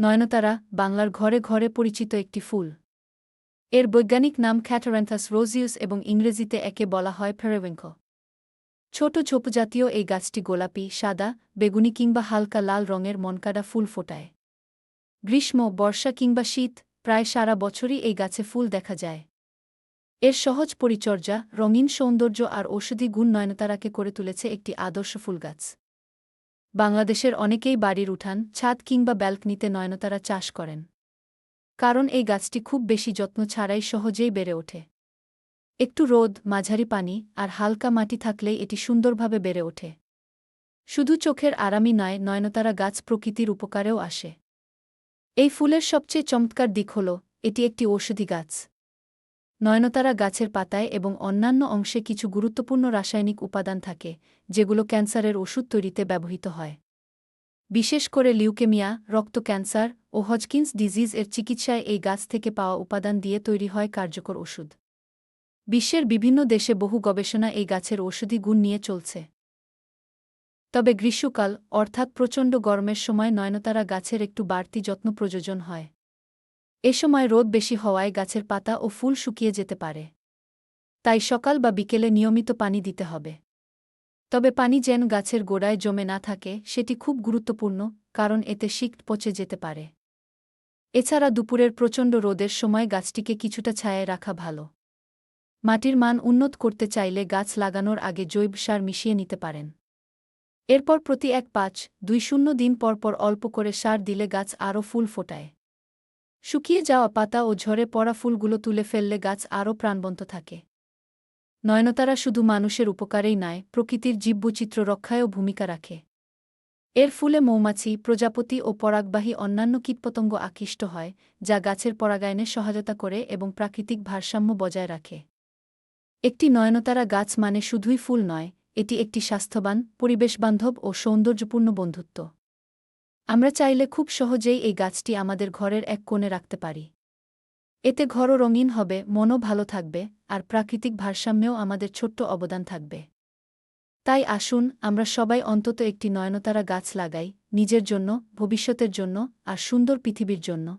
নয়নতারা বাংলার ঘরে ঘরে পরিচিত একটি ফুল। এর বৈজ্ঞানিক নাম ক্যাটারেন্থাস রোজিউস এবং ইংরেজিতে একে বলা হয় ফেরেভেঙ্ক ছোট ঝোপজাতীয় এই গাছটি গোলাপি, সাদা, বেগুনি কিংবা হালকা লাল রঙের মনকাডা ফুল ফোটায়। গ্রীষ্ম, বর্ষা কিংবা শীত, প্রায় সারা বছরই এই গাছে ফুল দেখা যায়। এর সহজ পরিচর্যা, রঙিন সৌন্দর্য আর ঔষধি গুণ নয়নতারাকে করে তুলেছে একটি আদর্শ ফুলগাছ বাংলাদেশের অনেকেই বাড়ির উঠান, ছাদ কিংবা ব্যালকনিতে নয়নতারা চাষ করেন। কারণ এই গাছটি খুব বেশি যত্ন ছাড়াই সহজেই বেড়ে ওঠে। একটু রোদ, মাঝারি পানি আর হালকা মাটি থাকলেই এটি সুন্দরভাবে বেড়ে ওঠে। শুধু চোখের আরামই নয়, নয়নতারা গাছ প্রকৃতির উপকারেও আসে। এই ফুলের সবচেয়ে চমৎকার দিক হল, এটি একটি ঔষধি গাছ। নয়নতারা গাছের পাতায় এবং অন্যান্য অংশে কিছু গুরুত্বপূর্ণ রাসায়নিক উপাদান থাকে, যেগুলো ক্যান্সারের ওষুধ তৈরিতে ব্যবহৃত হয়। বিশেষ করে লিউকেমিয়া, রক্ত ক্যান্সার ও হজকিন্স ডিজিজ এর চিকিৎসায় এই গাছ থেকে পাওয়া উপাদান দিয়ে তৈরি হয় কার্যকর ওষুধ। বিশ্বের বিভিন্ন দেশে বহু গবেষণা এই গাছের ওষুধি গুণ নিয়ে চলছে। তবে গ্রীষ্মকাল, অর্থাৎ প্রচণ্ড গরমের সময় নয়নতারা গাছের একটু বাড়তি যত্ন প্রয়োজন হয়। এ সময় রোদ বেশি হওয়ায় গাছের পাতা ও ফুল শুকিয়ে যেতে পারে। তাই সকাল বা বিকেলে নিয়মিত পানি দিতে হবে। তবে পানি যেন গাছের গোড়ায় জমে না থাকে, সেটি খুব গুরুত্বপূর্ণ, কারণ এতে শিক পচে যেতে পারে। এছাড়া দুপুরের প্রচণ্ড রোদের সময় গাছটিকে কিছুটা ছায়ায় রাখা ভালো। মাটির মান উন্নত করতে চাইলে গাছ লাগানোর আগে জৈব সার মিশিয়ে নিতে পারেন। এরপর প্রতি এক পাঁচ, দুই শূন্য দিন পর পর অল্প করে সার দিলে গাছ আরও ফুল ফোটায়। শুকিয়ে যাওয়া পাতা ও ঝরে পড়া ফুলগুলো তুলে ফেললে গাছ আরও প্রাণবন্ত থাকে। নয়নতারা শুধু মানুষের উপকারেই নয়, প্রকৃতির জীববৈচিত্র্য রক্ষায়ও ভূমিকা রাখে। এর ফুলে মৌমাছি, প্রজাপতি ও পরাগবাহী অন্যান্য কীটপতঙ্গ আকৃষ্ট হয়, যা গাছের পরাগায়নে সহায়তা করে এবং প্রাকৃতিক ভারসাম্য বজায় রাখে। একটি নয়নতারা গাছ মানে শুধুই ফুল নয়, এটি একটি স্বাস্থ্যবান, পরিবেশবান্ধব ও সৌন্দর্যপূর্ণ বন্ধুত্ব। আমরা চাইলে খুব সহজেই এই গাছটি আমাদের ঘরের এক কোণে রাখতে পারি। এতে ঘরও রঙিন হবে, মনও ভালো থাকবে, আর প্রাকৃতিক ভারসাম্যেও আমাদের ছোট্ট অবদান থাকবে। তাই আসুন, আমরা সবাই অন্তত একটি নয়নতারা গাছ লাগাই, নিজের জন্য, ভবিষ্যতের জন্য, আর সুন্দর পৃথিবীর জন্য।